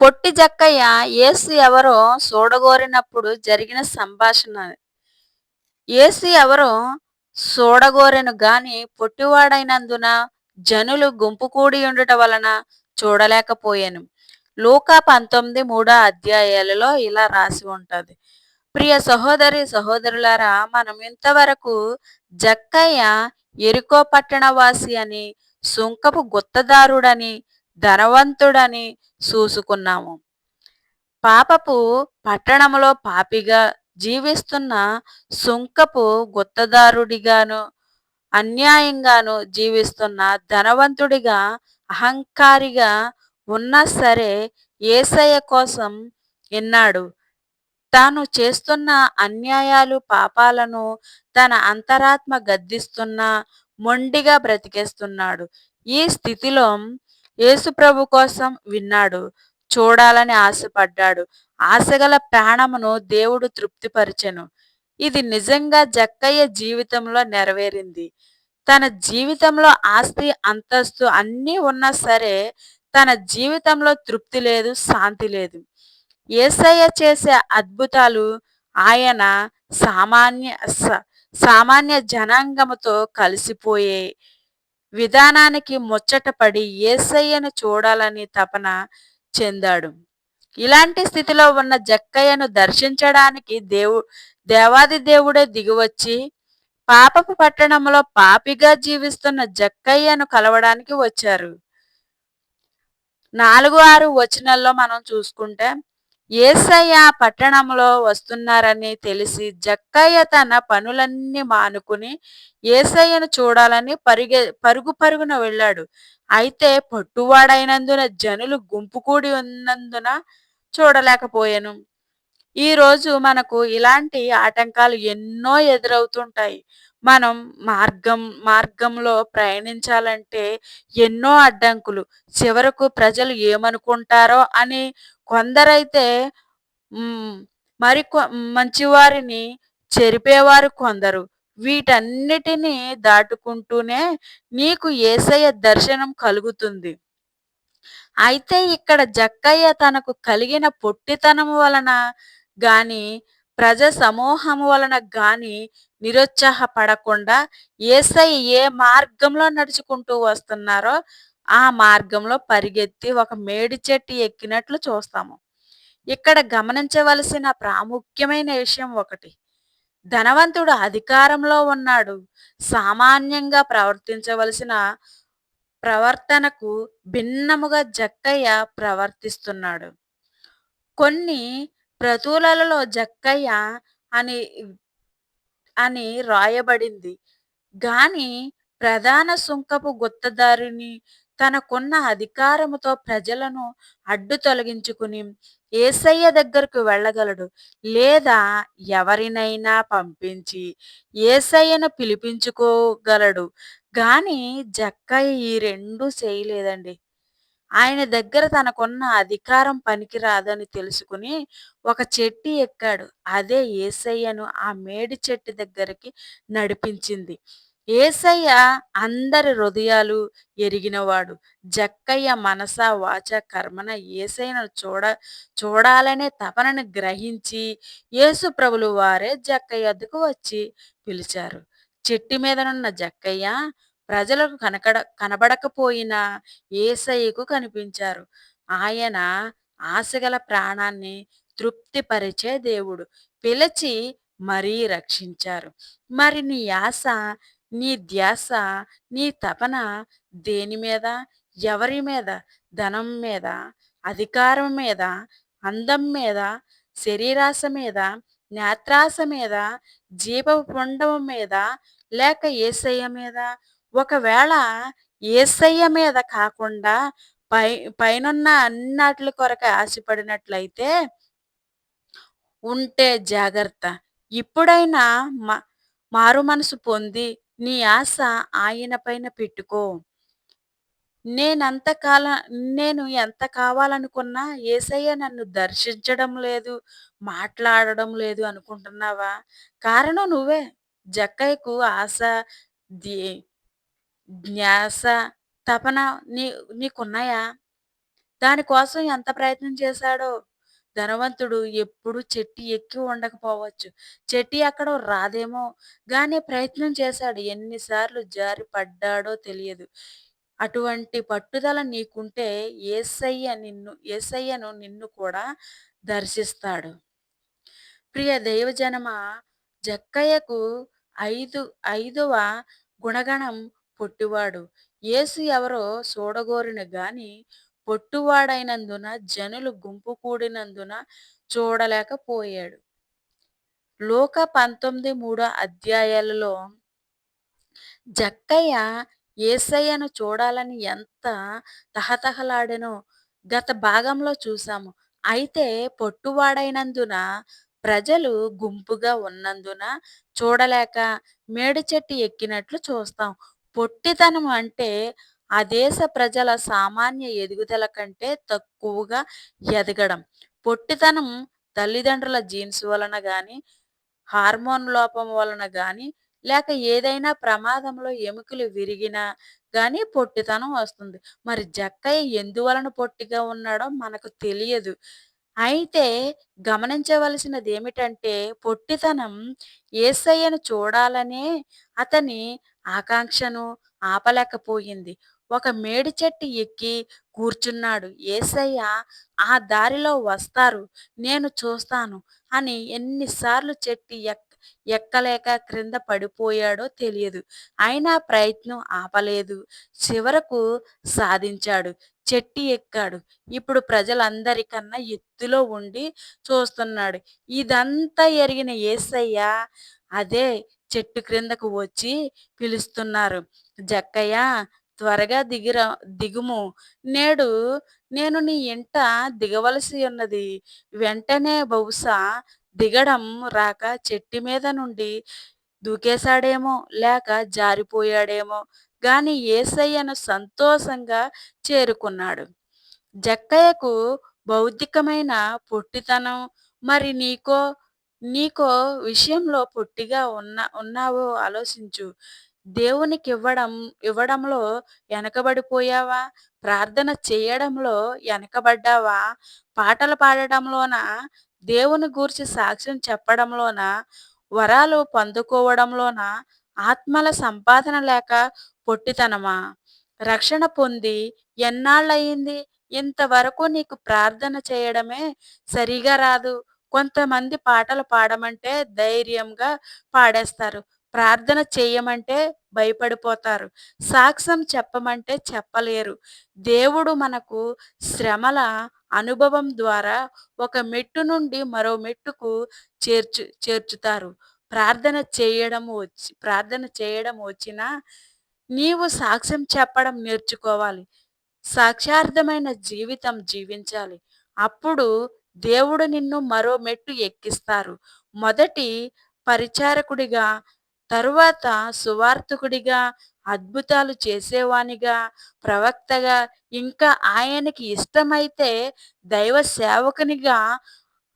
పొట్టి జక్కయ్య ఏసు ఎవరో సూడగోరినప్పుడు జరిగిన సంభాషణ. ఏసు ఎవరో చూడగోరెను గాని పొట్టివాడైనందున జనులు గుంపు కూడియుండుట వలన చూడలేకపోయాను లూకా పంతొమ్మిది మూడో అధ్యాయాలలో ఇలా రాసి ఉంటుంది ప్రియ సహోదరి సహోదరులారా మనం ఇంతవరకు జక్కయ్య ఎరుకో పట్టణవాసి అని సుంకపు గుత్తదారుడని ధనవంతుడని చూసుకున్నాము. పాపపు పట్టణంలో పాపిగా జీవిస్తున్న సుంకపు గుత్తదారుడిగాను అన్యాయంగాను జీవిస్తున్న ధనవంతుడిగా అహంకారిగా ఉన్నా సరే యేసయ్య కోసం విన్నాడు తాను చేస్తున్న అన్యాయాలు పాపాలను తన అంతరాత్మ గద్దిస్తున్నా మొండిగా బ్రతికేస్తున్నాడు. ఈ స్థితిలో యేసుప్రభు కోసం విన్నాడు. చూడాలని ఆశపడ్డాడు. ఆశగల ప్రాణమును దేవుడు తృప్తిపరచెను. ఇది నిజంగా జక్కయ్య జీవితంలో నెరవేరింది. తన జీవితంలో ఆస్తి అంతస్తు అన్నీ ఉన్నా సరే తన జీవితంలో తృప్తి లేదు శాంతి లేదు. యేసయ్య చేసే అద్భుతాలు ఆయన సామాన్య సామాన్య జనాంగముతో కలిసిపోయే విధానానికి ముచ్చటపడి యేసయ్యను చూడాలని తపన చెందాడు. ఇలాంటి స్థితిలో ఉన్న జక్కయ్యను దర్శించడానికి దేవు దేవాది దేవుడే దిగివచ్చి పాపపు పట్టణంలో పాపిగా జీవిస్తున్న జక్కయ్యను కలవడానికి వచ్చారు. నాలుగు ఆరు వచనాల్లో మనం చూసుకుంటే యేసయ్య పట్టణంలో వస్తున్నారని తెలిసి జక్కయ్య తన పనులన్నీ మానుకుని యేసయ్యను చూడాలని పరిగె పరుగు పరుగున వెళ్ళాడు. అయితే పట్టువాడైనందున జనులు గుంపుకూడి ఉన్నందున చూడలేకపోయాను ఈరోజు మనకు ఇలాంటి ఆటంకాలు ఎన్నో ఎదురవుతుంటాయి. మనం మార్గం మార్గంలో ప్రయాణించాలంటే ఎన్నో అడ్డంకులు. చివరకు ప్రజలు ఏమనుకుంటారో అని కొందరైతే మరి కొ మంచివారిని చెరిపేవారు కొందరు. వీటన్నిటిని దాటుకుంటూనే నీకు ఏసయ్య దర్శనం కలుగుతుంది. అయితే ఇక్కడ జక్కయ్య తనకు కలిగిన పొట్టితనం వలన గాని ప్రజా సమూహం వలన గాని నిరుత్సాహపడకుండా ఏసై ఏ మార్గంలో నడుచుకుంటూ వస్తున్నారో ఆ మార్గంలో పరిగెత్తి ఒక మేడి చెట్టు ఎక్కినట్లు చూస్తాము. ఇక్కడ గమనించవలసిన ప్రాముఖ్యమైన విషయం ఒకటి. ధనవంతుడు అధికారంలో ఉన్నాడు. సామాన్యంగా ప్రవర్తించవలసిన ప్రవర్తనకు భిన్నముగా జక్కయ్య ప్రవర్తిస్తున్నాడు. కొన్ని ప్రతులలో జక్కయ్య అని అని రాయబడింది గాని ప్రధాన సుంకపు గుత్తదారుని తనకున్న అధికారముతో ప్రజలను అడ్డు తొలగించుకుని ఏసయ్య దగ్గరకు వెళ్ళగలడు. లేదా ఎవరినైనా పంపించి ఏసయ్యను పిలిపించుకోగలడు. కానీ జక్కయ్య ఈ రెండూ చేయలేదండి. ఆయన దగ్గర తనకున్న అధికారం పనికిరాదని తెలుసుకుని ఒక చెట్టు ఎక్కాడు. అదే యేసయ్యను ఆ మేడి చెట్టు దగ్గరికి నడిపించింది. ఏసయ్య అందరి హృదయాలు ఎరిగినవాడు. జక్కయ్య మనస వాచ కర్మన ఏసైను చూడ చూడాలనే తపనను గ్రహించి యేసు ప్రభులు వారే జక్కయ్య వద్దకు వచ్చి పిలిచారు. చెట్టు మీదనున్న జక్కయ్య ప్రజలకు కనకడ కనబడకపోయినా ఏసయ్యకు కనిపించారు. ఆయన ఆశగల ప్రాణాన్ని తృప్తిపరిచే దేవుడు. పిలిచి మరీ రక్షించారు. మరి నీ యాస, నీ ధ్యాస, నీ తపన దేని మీద? ఎవరి మీద? ధనం మీద? అధికారం మీద? అందం మీద? శరీరాశ మీద? నేత్రాశ మీద? జీవపు పుండము మీద? లేక ఏసయ్య మీద? ఒకవేళ ఏసయ్య మీద కాకుండా పై పైనున్న అన్నాట్లి కొరకు ఆశపడినట్లయితే ఉంటే జాగ్రత్త. ఇప్పుడైనా మ మారుమనసు పొంది నీ ఆశ ఆయన పైన పెట్టుకో. నేనంతకాల నేను ఎంత కావాలనుకున్నా ఏసయ్య నన్ను దర్శించడం లేదు, మాట్లాడడం లేదు అనుకుంటున్నావా? కారణం నువ్వే. జక్కయ్యకు ఆశ, జ్ఞాస ధ్యాస, తపన నీ నీకున్నాయా? దానికోసం ఎంత ప్రయత్నం చేశాడో. ధనవంతుడు ఎప్పుడు చెట్టు ఎక్కి ఉండకపోవచ్చు. చెట్టు ఎక్కడం రాదేమో గానే ప్రయత్నం చేశాడు. ఎన్నిసార్లు జారి పడ్డాడో తెలియదు. అటువంటి పట్టుదల నీకుంటే యేసయ్య నిన్ను ఏసయ్యను నిన్ను కూడా దర్శిస్తాడు. ప్రియ దైవజనమ జక్కయ్యకు ఐదు ఐదవ గుణగణం పుట్టివాడు యేసు ఎవరో చూడగోరిన గాని పొట్టువాడైనందున జనులు గుంపు కూడినందున చూడలేకపోయాడు. లోక పంతొమ్మిది మూడో అధ్యాయాలలో జక్కయ్య యేసయ్యను చూడాలని ఎంత తహతహలాడెనో గత భాగంలో చూసాము. అయితే పొట్టువాడైనందున ప్రజలు గుంపుగా ఉన్నందున చూడలేక మేడి చెట్టు ఎక్కినట్లు చూస్తాం. పొట్టితనం అంటే ఆ దేశ ప్రజల సామాన్య ఎదుగుదల కంటే తక్కువగా ఎదగడం. పొట్టితనం తల్లిదండ్రుల జీన్స్ వలన కానీ హార్మోన్ లోపం వలన కానీ లేక ఏదైనా ప్రమాదంలో ఎముకలు విరిగినా కానీ పొట్టితనం వస్తుంది. మరి జక్కయ్య ఎందువలన పొట్టిగా ఉన్నాడో మనకు తెలియదు. అయితే గమనించవలసినదేమిటంటే పొట్టితనం ఏసయ్యను చూడాలనే అతని ఆకాంక్షను ఆపలేకపోయింది. ఒక మేడి చెట్టు ఎక్కి కూర్చున్నాడు. యేసయ్య ఆ దారిలో వస్తారు. నేను చూస్తాను అని ఎన్నిసార్లు చెట్టు ఎక్ ఎక్కలేక క్రింద పడిపోయాడో తెలియదు. అయినా ప్రయత్నం ఆపలేదు. చివరకు సాధించాడు. చెట్టి ఎక్కాడు. ఇప్పుడు ప్రజలందరికన్నా ఎత్తులో ఉండి చూస్తున్నాడు. ఇదంతా ఎరిగిన యేసయ్య అదే చెట్టు క్రిందకు వచ్చి పిలుస్తున్నారు. జక్కయ్య త్వరగా దిగిరా దిగుము. నేడు నేను నీ ఇంట దిగవలసి ఉన్నది. వెంటనే బహుశా దిగడం రాక చెట్టు మీద నుండి దూకేశాడేమో, లేక జారిపోయాడేమో గాని ఏసయ్యను సంతోషంగా చేరుకున్నాడు. జక్కయ్యకు భౌతికమైన పొట్టితనం మరి నీకో నీకో విషయంలో పొట్టిగా ఉన్న ఉన్నావో ఆలోచించు. దేవునికి ఇవ్వడం ఇవ్వడంలో వెనకబడిపోయావా? ప్రార్థన చేయడంలో వెనకబడ్డావా? పాటలు పాడడంలోన దేవుని గూర్చి సాక్ష్యం చెప్పడంలోన వరాలు పొందుకోవడంలోన ఆత్మల సంపాదన లేక పొట్టితనమా? రక్షణ పొంది ఎన్నాళ్ళయింది? ఇంతవరకు నీకు ప్రార్థన చేయడమే సరిగా రాదు. కొంతమంది పాటలు పాడమంటే ధైర్యంగా పాడేస్తారు. ప్రార్థన చేయమంటే భయపడిపోతారు. సాక్ష్యం చెప్పమంటే చెప్పలేరు. దేవుడు మనకు శ్రమల అనుభవం ద్వారా ఒక మెట్టు నుండి మరో మెట్టుకు చేర్చు చేర్చుతారు. ప్రార్థన చేయడం వచ్చి ప్రార్థన చేయడం వచ్చినా నీవు సాక్ష్యం చెప్పడం నేర్చుకోవాలి. సాక్ష్యార్థమైన జీవితం జీవించాలి. అప్పుడు దేవుడు నిన్ను మరో మెట్టు ఎక్కిస్తారు. మొదటి పరిచారకుడిగా, తరువాత సువార్థకుడిగా అద్భుతాలు చేసేవానిగా, ప్రవక్తగా, ఇంకా ఆయనకి ఇష్టమైతే దైవ సేవకునిగా,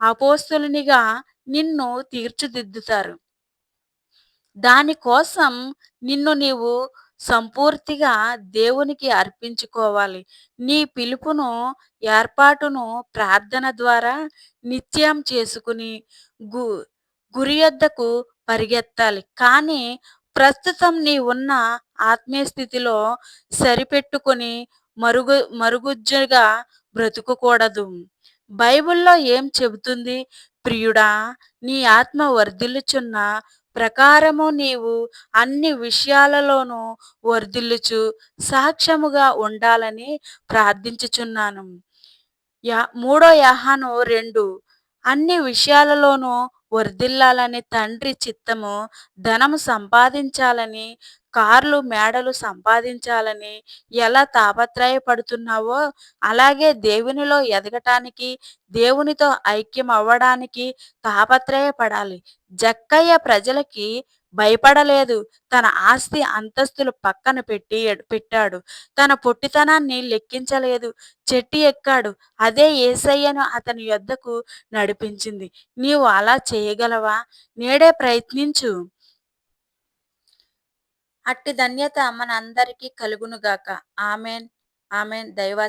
అపోస్తులునిగా నిన్ను తీర్చిదిద్దుతారు. దానికోసం నిన్ను నీవు సంపూర్తిగా దేవునికి అర్పించుకోవాలి. నీ పిలుపును, ఏర్పాటును ప్రార్థన ద్వారా నిత్యం చేసుకుని గు గురి యొద్దకు పరిగెత్తాలి. కానీ ప్రస్తుతం నీవున్న ఆత్మీయ స్థితిలో సరిపెట్టుకొని మరుగు మరుగుజ్జుగా బ్రతుకకూడదు. బైబిల్లో ఏం చెబుతుంది? ప్రియుడా, నీ ఆత్మ వర్ధిల్లుచున్న ప్రకారము నీవు అన్ని విషయాలలోనూ వర్ధిల్లుచు సాక్ష్యముగా ఉండాలని ప్రార్థించుచున్నాను. యా మూడో యాహాను రెండు అన్ని విషయాలలోనూ వర్ధిల్లాలని తండ్రి చిత్తము. ధనము సంపాదించాలని, కార్లు, మేడలు సంపాదించాలని ఎలా తాపత్రయపడుతున్నావో అలాగే దేవునిలో ఎదగటానికి, దేవునితో ఐక్యం అవ్వడానికి తాపత్రయపడాలి. జక్కయ్య ప్రజలకి భయపడలేదు. తన ఆస్తి అంతస్తులు పక్కన పెట్టి పెట్టాడు. తన పొట్టితనాన్ని లెక్కించలేదు. చెట్టి ఎక్కాడు. అదే యేసయ్యను అతని యొద్దకు నడిపించింది. నీవు అలా చేయగలవా? నేడే ప్రయత్నించు. అట్టి ధన్యత మనందరికీ కలుగునుగాక. ఆమెన్ ఆమెన్ దైవ